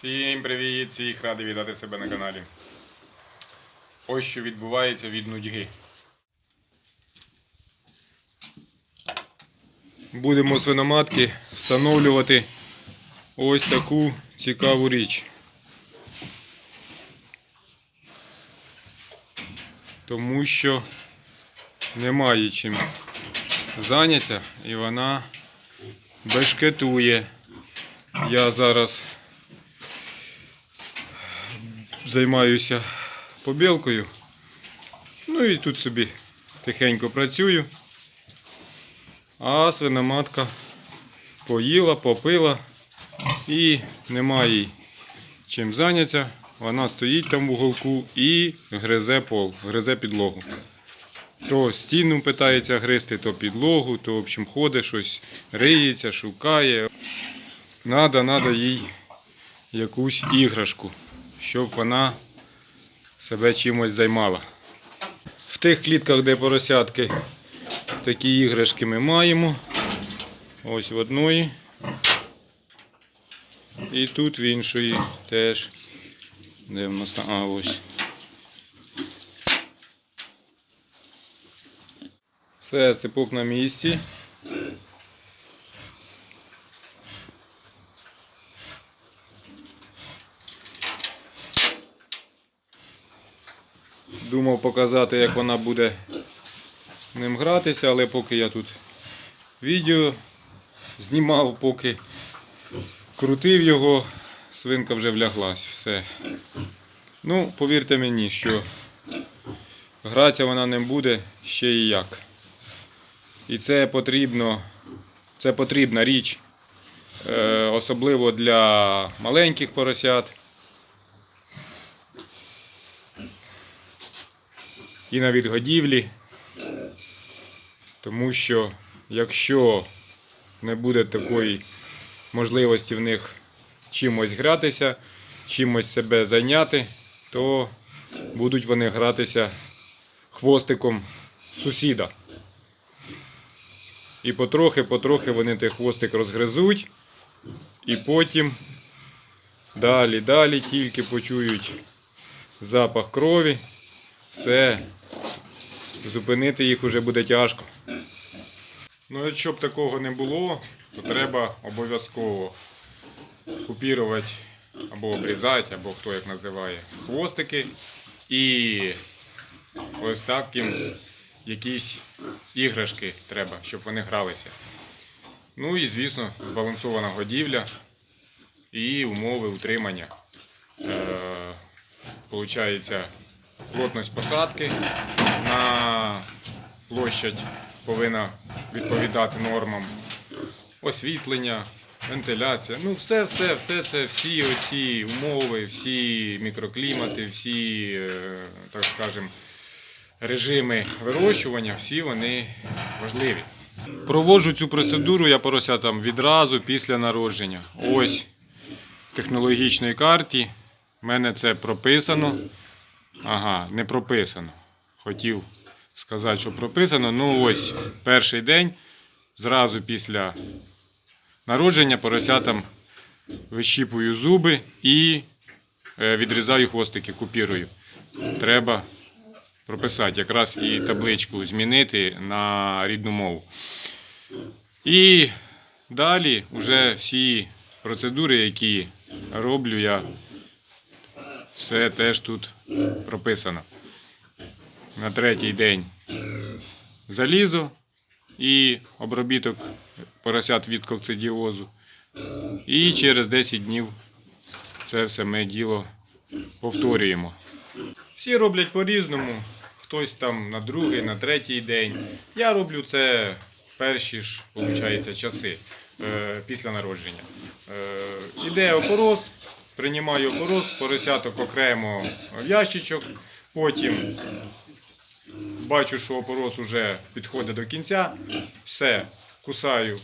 Всім привіт! Всіх радий вітати себе на каналі. Ось що відбувається від нудьги. Будемо свиноматки встановлювати ось таку цікаву річ. Тому що немає чим зайнятися і вона бешкетує. Я зараз займаюся побілкою. Ну і тут собі тихенько працюю. А свиноматка поїла, попила і немає їй чим зайнятися. Вона стоїть там в уголку і гризе пол, гризе підлогу. То стіну питається гризти, то підлогу, то в общем ходить щось, риється, шукає. Надо, надо їй якусь іграшку, щоб вона себе чимось займала. В тих клітках, де поросятки, такі іграшки ми маємо. Ось в одної. І тут в іншої теж. Де в нас там? А, ось. Все, цепок на місці. Думав показати, як вона буде ним гратися, але поки я тут відео знімав, поки крутив його, свинка вже вляглась. Все. Ну, повірте мені, що гратися вона ним буде ще і як. І це потрібно, це потрібна річ, е, особливо для маленьких поросят. І на відгодівлі. Тому що якщо не буде такої можливості в них чимось гратися, чимось себе зайняти, то будуть вони гратися хвостиком сусіда. І потрохи-потрохи вони той хвостик розгризуть, і потім далі, далі тільки почують запах крові. Все, зупинити їх уже буде тяжко. Ну, і щоб такого не було, то треба обов'язково купірувати або обрізати, або хто як називає, хвостики. І ось так їм якісь іграшки треба, щоб вони гралися. Ну і, звісно, збалансована годівля і умови утримання. Е, Получається, плотність посадки на площадь повинна відповідати нормам. Освітлення, вентиляція. Ну, все, все, все це, всі оці умови, всі мікроклімати, всі, е, так скажемо, режими вирощування, всі вони важливі. Проводжу цю процедуру я поросятам відразу після народження. Ось в технологічній карті. в мене це прописано. Ага, не прописано. Хотів сказати, що прописано. Ну ось перший день, зразу після народження поросятам вищіпую зуби і е, відрізаю хвостики, купірую. Треба прописати, якраз і табличку змінити на рідну мову. І далі вже всі процедури, які роблю я, все теж тут прописано. На третій день залізо і обробіток поросят від кокцидіозу. І через 10 днів це все ми діло повторюємо. Всі роблять по-різному. Хтось там на другий, на третій день. Я роблю це перші ж, виходить, часи е, після народження. Е, іде опорос, приймаю опорос, поросяток окремо в ящичок, потім бачу, що опорос вже підходить до кінця, все, кусаю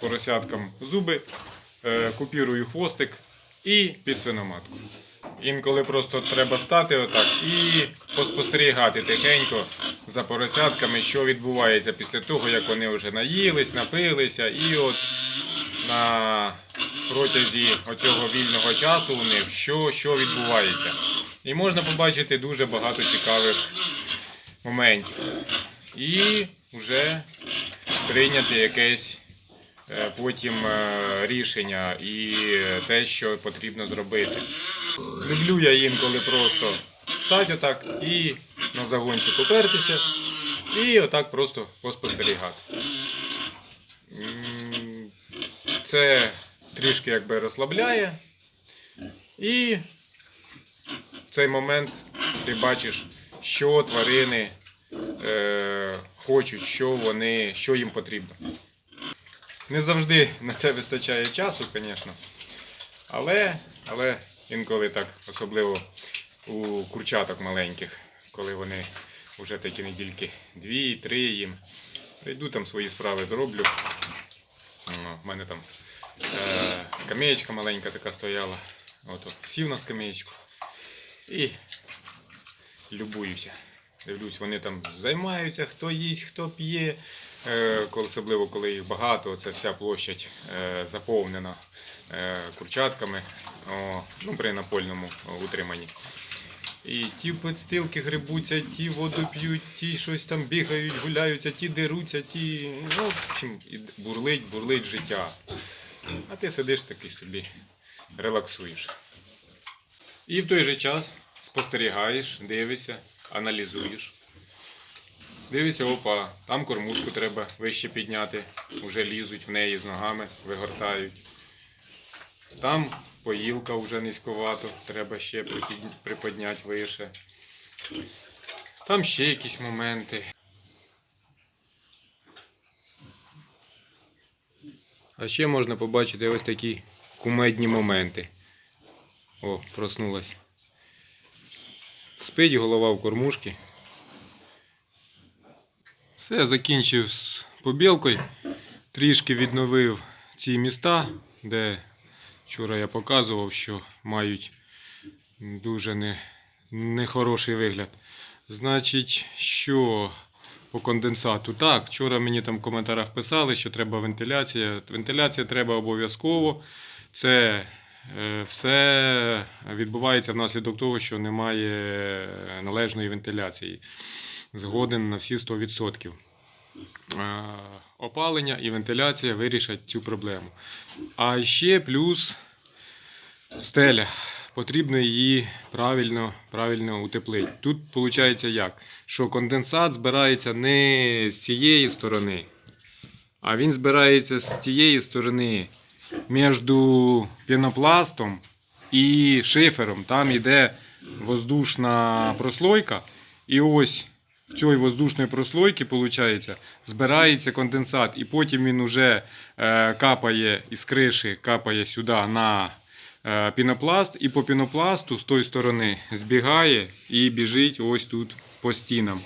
поросяткам зуби, е, купірую хвостик і під свиноматку. Інколи просто треба стати отак і поспостерігати тихенько за поросятками, що відбувається після того, як вони вже наїлись, напилися, і от на протязі оцього вільного часу у них, що, що відбувається. І можна побачити дуже багато цікавих моментів. І вже прийняти якесь е, потім е, рішення і те, що потрібно зробити. Люблю я інколи просто стати отак і на загончик опертися, і отак просто поспостерігати. Це трішки якби розслабляє. І в цей момент ти бачиш, що тварини е, хочуть, що вони, що їм потрібно. Не завжди на це вистачає часу, звісно. Але, але інколи так, особливо у курчаток маленьких, коли вони вже такі недільки дві-три їм. Прийду там свої справи зроблю. Ну, в мене там скамеєчка маленька така стояла. От, сів на скамеєчку і любуюся. Дивлюсь, вони там займаються, хто їсть, хто п'є. Е, особливо коли їх багато, це вся площадь е, заповнена е, курчатками ну, при напольному утриманні. І ті підстилки грибуться, ті воду п'ють, ті щось там бігають, гуляються, ті деруться, ті. Ну, общем, бурлить, бурлить життя. А ти сидиш такий собі, релаксуєш. І в той же час спостерігаєш, дивишся, аналізуєш. Дивишся, опа, там кормушку треба вище підняти, вже лізуть в неї з ногами, вигортають. Там поїлка вже низьковато, треба ще приподняти вище. Там ще якісь моменти. А ще можна побачити ось такі кумедні моменти. О, проснулась. Спить голова в кормушці. Все, закінчив з побілкою. Трішки відновив ці міста, де вчора я показував, що мають дуже не, нехороший вигляд. Значить, що по конденсату? Так, вчора мені там в коментарях писали, що треба вентиляція. Вентиляція треба обов'язково. Це е, все відбувається внаслідок того, що немає належної вентиляції. Згоден на всі 100%. Е, Опалення і вентиляція вирішать цю проблему. А ще плюс стеля. Потрібно її правильно, правильно утеплити. Тут виходить як? Що конденсат збирається не з цієї сторони, а він збирається з тієї сторони між пінопластом і шифером. Там йде воздушна прослойка. І ось в цій воздушної прослойки, виходить, збирається конденсат, і потім він уже е, капає із криші, капає сюди на пінопласт, і по пінопласту з тої сторони збігає і біжить ось тут по стінам.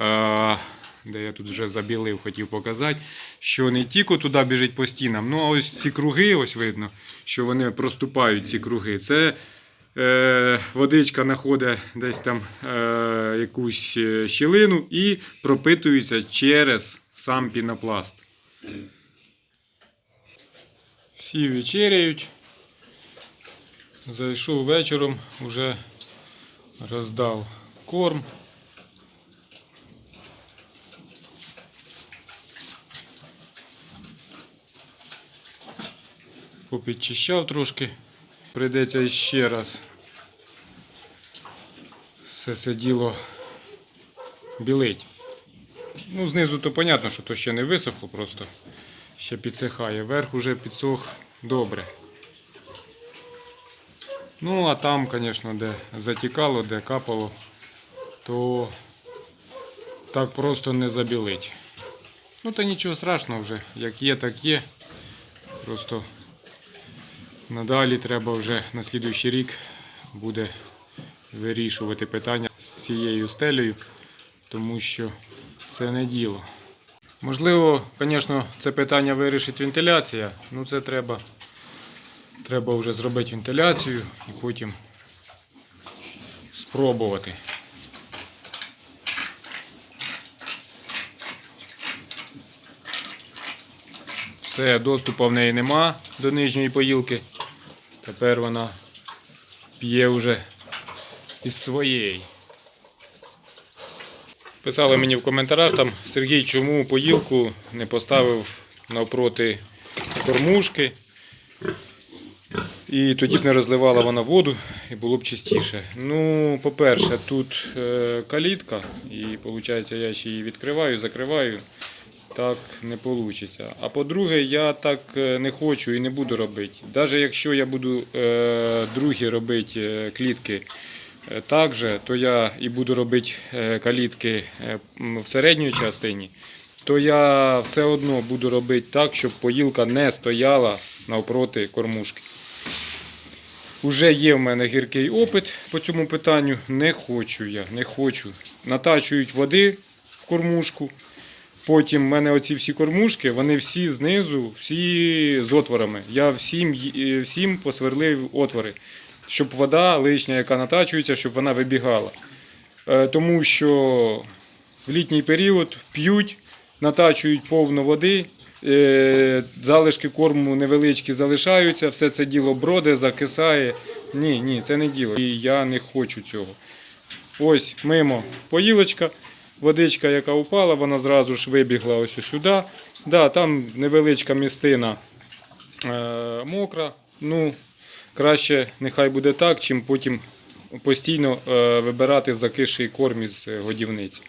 Е, де я тут вже забілив, хотів показати, що не тільки туди біжить по стінам, ну а ось ці круги, ось видно, що вони проступають ці круги. Це е, водичка знаходить десь там е, якусь е, щілину і пропитується через сам пінопласт. Всі вечеряють. Зайшов вечором, вже роздав корм. Попідчищав трошки. Прийдеться ще раз все це діло білить. Ну, знизу то понятно, що то ще не висохло, просто ще підсихає. Верх уже підсох добре. Ну, а там, звісно, де затікало, де капало, то так просто не забілить. Ну, та нічого страшного вже. Як є, так є. Просто надалі треба вже на слідуючий рік буде вирішувати питання з цією стелею, тому що це не діло. Можливо, звісно, це питання вирішить вентиляція, ну це треба, треба вже зробити вентиляцію і потім спробувати. Все, доступу в неї нема до нижньої поїлки. Тепер вона п'є вже із своєї. Писали мені в коментарях там, Сергій, чому поїлку не поставив навпроти кормушки. І тоді б не розливала вона воду і було б чистіше. Ну, по-перше, тут е, калітка, і виходить, я ще її відкриваю, закриваю. Так не вийде. А по-друге, я так е, не хочу і не буду робити. Навіть якщо я буду е, другі робити клітки так же, то я і буду робити калітки в середній частині, то я все одно буду робити так, щоб поїлка не стояла навпроти кормушки. Уже є в мене гіркий опит по цьому питанню. Не хочу я, не хочу. Натачують води в кормушку. Потім в мене оці всі кормушки, вони всі знизу, всі з отворами. Я всім, е, всім посверлив отвори, щоб вода лишня, яка натачується, щоб вона вибігала. Е, Тому що в літній період п'ють, натачують повно води, залишки корму невеличкі залишаються, все це діло броде, закисає. Ні, ні, це не діло. І я не хочу цього. Ось мимо поїлочка, водичка, яка упала, вона зразу ж вибігла ось сюди. Да, там невеличка містина е, мокра. Ну, краще нехай буде так, чим потім постійно е, вибирати закисший корм із е, годівниці.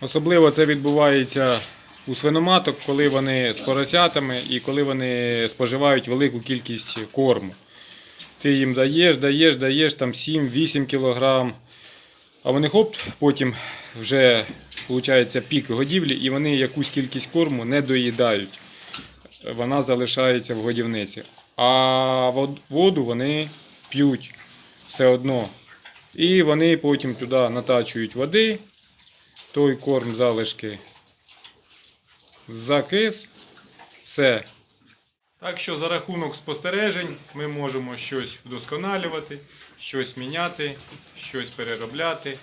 Особливо це відбувається у свиноматок, коли вони з поросятами і коли вони споживають велику кількість корму. Ти їм даєш, даєш, даєш там 7-8 кг. А вони хоп, потім вже виходить пік годівлі, і вони якусь кількість корму не доїдають. Вона залишається в годівниці. А воду вони п'ють все одно. І вони потім туди натачують води, той корм залишки закис, все. Так що за рахунок спостережень ми можемо щось вдосконалювати, щось міняти, щось переробляти.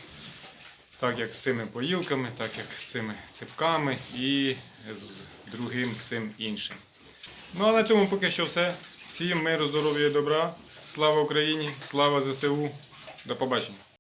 Так як з цими поїлками, так як з цими ципками і з другим всім іншим. Ну а на цьому поки що все. Всім миру, здоров'я і добра. Слава Україні! Слава ЗСУ! До побачення!